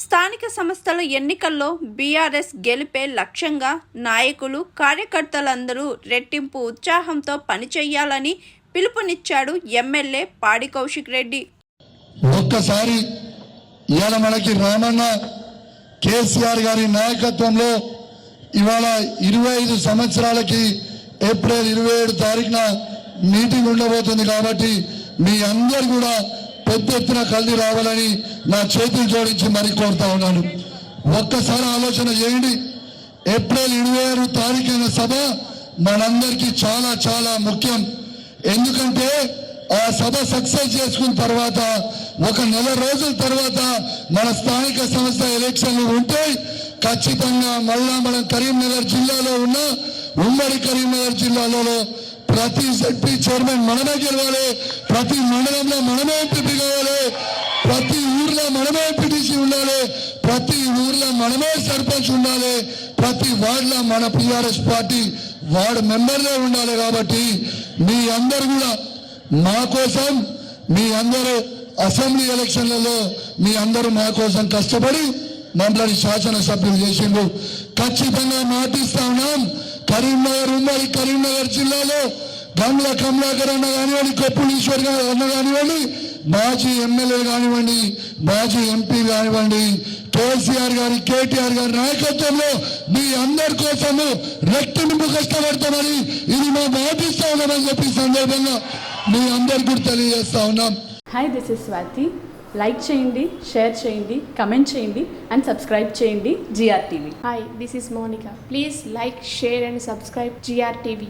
స్థానిక సంస్థల ఎన్నికల్లో బీఆర్ఎస్ గెలిపే లక్ష్యంగా నాయకులు కార్యకర్తలందరూ రెట్టింపు ఉత్సాహంతో పనిచేయాలని పిలుపునిచ్చాడు ఎమ్మెల్యే పాడి కౌశిక్ రెడ్డి. ఒక్కసారి ఇవాళ మనకి రామన్న కేసీఆర్ గారి నాయకత్వంలో ఇవాళ ఇరవై ఐదు సంవత్సరాలకి ఏప్రిల్ ఇరవై ఏడు తారీఖున మీటింగ్ ఉండబోతుంది కాబట్టి మీ అందరు కూడా పెద్ద ఎత్తున కలిసి రావాలని నా చేతులు జోడించి మరి కోరుతా ఉన్నాను. ఒక్కసారి ఆలోచన చేయండి. ఏప్రిల్ ఇరవై ఆరు తారీఖైన సభ మనందరికీ చాలా చాలా ముఖ్యం. ఎందుకంటే ఆ సభ సక్సెస్ చేసుకున్న తర్వాత ఒక నెల రోజుల తర్వాత మన స్థానిక సంస్థ ఎలక్షన్లు ఉంటే ఖచ్చితంగా మళ్ళా మనం కరీంనగర్ జిల్లాలో ఉన్న ఉమ్మడి కరీంనగర్ జిల్లాలో ప్రతి జడ్పీ చైర్మన్ మనమే గెలవాలి ప్రతి మండలంలో మనమే ఎంపీ కావాలి ప్రతి ఊర్లో మనమే ఎంపీటీసీ ఉండాలి ప్రతి ఊర్లో మనమే సర్పంచ్ ఉండాలి ప్రతి వార్డులో మన పిఆర్ఎస్ పార్టీ వార్డు మెంబర్లే ఉండాలి కాబట్టి మీ అందరు కూడా మా కోసం మీ అందరూ అసెంబ్లీ ఎలక్షన్లలో మీ అందరూ మా కోసం కష్టపడి మమ్మల్ని శాసనసభ్యులు చేసిండ్రు. ఖచ్చితంగా మాటిస్తా ఉన్నాం. కరీంనగర్ కరీంనగర్ గంగుల కమలాకర్ అన్న కానివ్వండి కొప్పులు ఈశ్వర్ గారు అన్న కానివ్వండి మాజీ ఎమ్మెల్యే కానివ్వండి మాజీ ఎంపీ కానివ్వండి కేసీఆర్ గారి కేటీఆర్ గారి నాయకత్వంలో మీ అందరి కోసము రెట్టింపు కష్టపడతామని ఇది మా మాటిస్తా ఉన్నామని చెప్పి సందర్భంగా మీ అందరికి కూడా తెలియజేస్తా ఉన్నాం hi this is Swathi like చేయండి షేర్ చేయండి కమెంట్ చేయండి అండ్ సబ్స్క్రైబ్ చేయండి GR TV Hi, this is Monica. Please like, share, and subscribe GRTV.